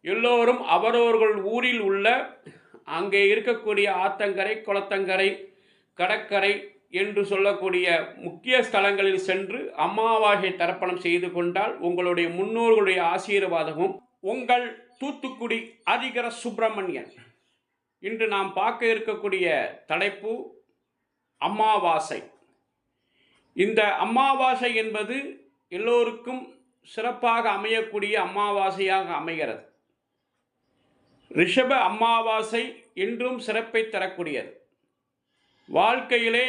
எல்லோரும் அவரவர்கள் ஊரில் உள்ள அங்கே இருக்கக்கூடிய ஆத்தங்கரை குளத்தங்கரை கடற்கரை என்று சொல்லக்கூடிய முக்கிய ஸ்தலங்களில் சென்று அமாவாசை தர்ப்பணம் செய்து கொண்டால் உங்களுடைய முன்னோர்களுடைய ஆசீர்வாதமும் உங்கள் தூத்துக்குடி அதிகர சுப்பிரமணியன். இன்று நாம் பார்க்க இருக்கக்கூடிய தலைப்பு அமாவாசை இந்த அமாவாசை என்பது எல்லோருக்கும் சிறப்பாக அமையக்கூடிய அமாவாசையாக அமைகிறது. ரிஷப அமாவாசை இன்றும் சிறப்பை தரக்கூடியது. வாழ்க்கையிலே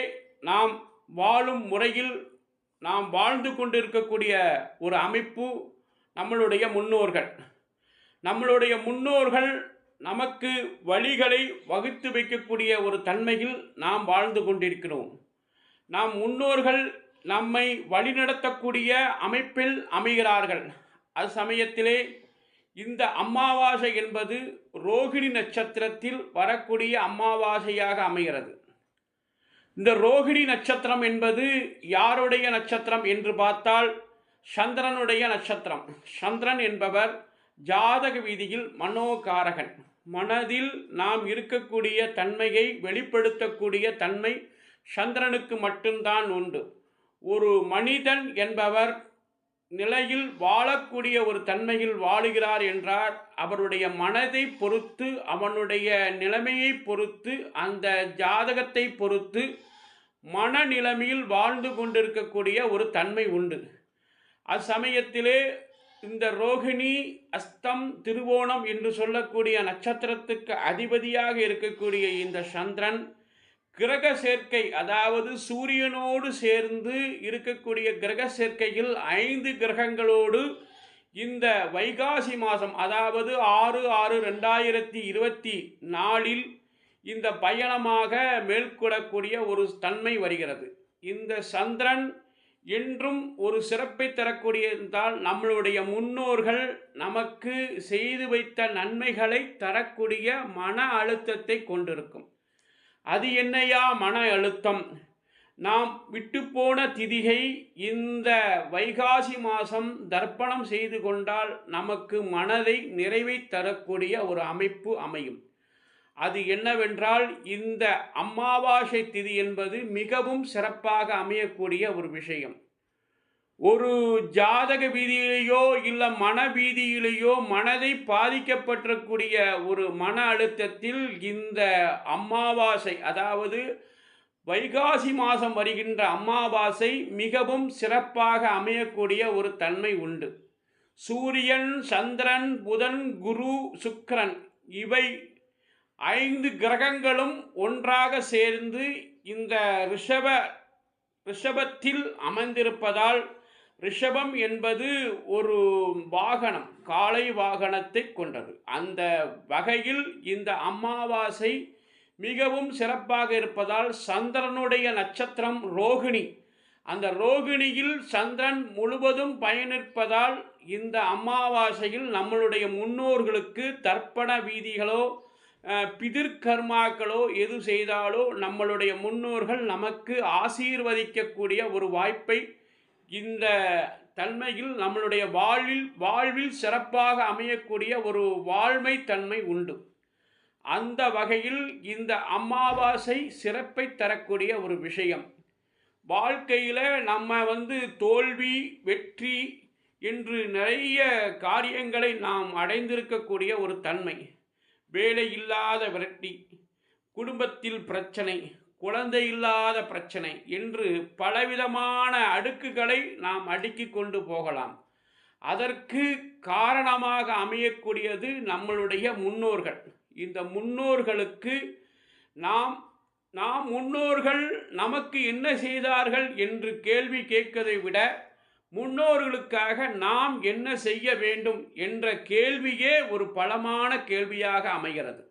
நாம் வாழும் முறையில் நாம் வாழ்ந்து கொண்டிருக்கக்கூடிய ஒரு அமைப்பு நம்மளுடைய முன்னோர்கள். நம்மளுடைய முன்னோர்கள் நமக்கு வழிகளை வகுத்து வைக்கக்கூடிய ஒரு தன்மையில் நாம் வாழ்ந்து கொண்டிருக்கிறோம். நாம் முன்னோர்கள் நம்மை வழிநடத்தக்கூடிய அமைப்பில் அமைகிறார்கள். அது சமயத்திலே இந்த அமாவாசை என்பது ரோகிணி நட்சத்திரத்தில் வரக்கூடிய அமாவாசையாக அமைகிறது. இந்த ரோகிணி நட்சத்திரம் என்பது யாருடைய நட்சத்திரம் என்று பார்த்தால் சந்திரனுடைய நட்சத்திரம். சந்திரன் என்பவர் ஜாதக வீதியில் மனோகாரகன். மனதில் நாம் இருக்கக்கூடிய தன்மையை வெளிப்படுத்தக்கூடிய தன்மை சந்திரனுக்கு மட்டும்தான் உண்டு. ஒரு மனிதன் என்பவர் நிலையில் வாழக்கூடிய ஒரு தன்மையில் வாழுகிறார் என்றார் அவருடைய மனதை பொறுத்து அவனுடைய நிலைமையை பொறுத்து அந்த ஜாதகத்தை பொறுத்து மனநிலைமையில் வாழ்ந்து கொண்டிருக்கக்கூடிய ஒரு தன்மை உண்டு. அச்சமயத்திலே இந்த ரோகிணி அஸ்தம் திருவோணம் என்று சொல்லக்கூடிய நட்சத்திரத்துக்கு அதிபதியாக இருக்கக்கூடிய இந்த சந்திரன் கிரக சேர்க்கை அதாவது சூரியனோடு சேர்ந்து இருக்கக்கூடிய கிரக சேர்க்கையில் ஐந்து கிரகங்களோடு இந்த வைகாசி மாதம் அதாவது ஆறு ஆறு ரெண்டாயிரத்தி இருபத்தி நாலில் இந்த பயணமாக மேற்கொள்ளக்கூடிய ஒரு தன்மை வருகிறது. இந்த சந்திரன் என்றும் ஒரு சிறப்பை தரக்கூடிய நம்மளுடைய முன்னோர்கள் நமக்கு செய்து வைத்த நன்மைகளை தரக்கூடிய மன அழுத்தத்தை கொண்டிருக்கும். அது என்னையா மன அழுத்தம்? நாம் விட்டுப்போன திதிகை இந்த வைகாசி மாதம் தர்ப்பணம் செய்து கொண்டால் நமக்கு மனதை நிறைவை தரக்கூடிய ஒரு அமைப்பு அமையும். அது என்னவென்றால் இந்த அமாவாசை திதி என்பது மிகவும் சிறப்பாக அமையக்கூடிய ஒரு விஷயம். ஒரு ஜாதக வீதியிலேயோ இல்லை மன வீதியிலேயோ மனதை பாதிக்கப்பட்டிருக்கூடிய ஒரு மன அழுத்தத்தில் இந்த அமாவாசை அதாவது வைகாசி மாதம் வருகின்ற அமாவாசை மிகவும் சிறப்பாக அமையக்கூடிய ஒரு தன்மை உண்டு. சூரியன் சந்திரன் புதன் குரு சுக்கரன் இவை ஐந்து கிரகங்களும் ஒன்றாக சேர்ந்து இந்த ரிஷப ரிஷபத்தில் அமர்ந்திருப்பதால் ரிஷபம் என்பது ஒரு வாகனம் காளை வாகனத்தை கொண்டது. அந்த வகையில் இந்த அமாவாசை மிகவும் சிறப்பாக இருப்பதால் சந்திரனுடைய நட்சத்திரம் ரோகிணி. அந்த ரோகிணியில் சந்திரன் முழுவதும் பயனிருப்பதால் இந்த அமாவாசையில் நம்மளுடைய முன்னோர்களுக்கு தர்ப்பண வீதிகளோ பிதிர்கர்மாக்களோ எது செய்தாலோ நம்மளுடைய முன்னோர்கள் நமக்கு ஆசீர்வதிக்கக்கூடிய ஒரு வாய்ப்பை இந்த தன்மையில் நம்மளுடைய வாழ்வில் வாழ்வில் சிறப்பாக அமையக்கூடிய ஒரு வாழ்மை தன்மை உண்டு. அந்த வகையில் இந்த அமாவாசை சிறப்பை தரக்கூடிய ஒரு விஷயம். வாழ்க்கையில் நம்ம வந்து தோல்வி வெற்றி என்று நிறைய காரியங்களை நாம் அடைந்திருக்கக்கூடிய ஒரு தன்மை. வேலை இல்லாத விரட்டி குடும்பத்தில் பிரச்சனை குழந்தை இல்லாத பிரச்சனை என்று பலவிதமான அடுக்குகளை நாம் அடுக்கி கொண்டு போகலாம். அதற்கு காரணமாக அமையக்கூடியது நம்மளுடைய முன்னோர்கள். இந்த முன்னோர்களுக்கு நாம் நாம் முன்னோர்கள் நமக்கு என்ன செய்தார்கள் என்று கேள்வி கேட்கதை விட முன்னோர்களுக்காக நாம் என்ன செய்ய வேண்டும் என்ற கேள்வியே ஒரு பலமான கேள்வியாக அமைகிறது.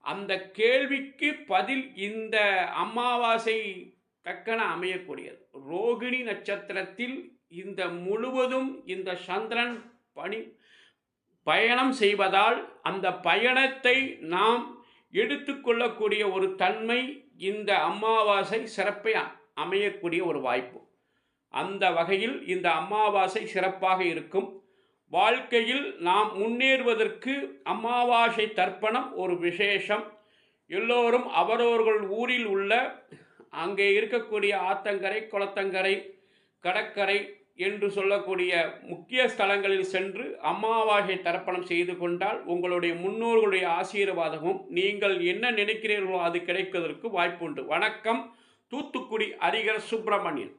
அந்த கேள்விக்கு பதில் இந்த அமாவாசை தக்கன அமையக்கூடியது. ரோகிணி நட்சத்திரத்தில் இந்த முழுவதும் இந்த சந்திரன் பணி பயணம் செய்வதால் அந்த பயணத்தை நாம் எடுத்துக்கொள்ளக்கூடிய ஒரு தன்மை இந்த அமாவாசை சிறப்பை அமையக்கூடிய ஒரு வாய்ப்பு. அந்த வகையில் இந்த அமாவாசை சிறப்பாக இருக்கும். வாழ்க்கையில் நாம் முன்னேறுவதற்கு அமாவாசை தர்ப்பணம் ஒரு விசேஷம். எல்லோரும் அவரவர்கள் ஊரில் உள்ள அங்கே இருக்கக்கூடிய ஆத்தங்கரை குளத்தங்கரை கடற்கரை என்று சொல்லக்கூடிய முக்கிய ஸ்தலங்களில் சென்று அமாவாசை தர்ப்பணம் செய்து கொண்டால் உங்களுடைய முன்னோர்களுடைய ஆசீர்வாதமும் நீங்கள் என்ன நினைக்கிறீர்களோ அது கிடைப்பதற்கு வாய்ப்புண்டு. வணக்கம். தூத்துக்குடி அரிகர் சுப்பிரமணியன்.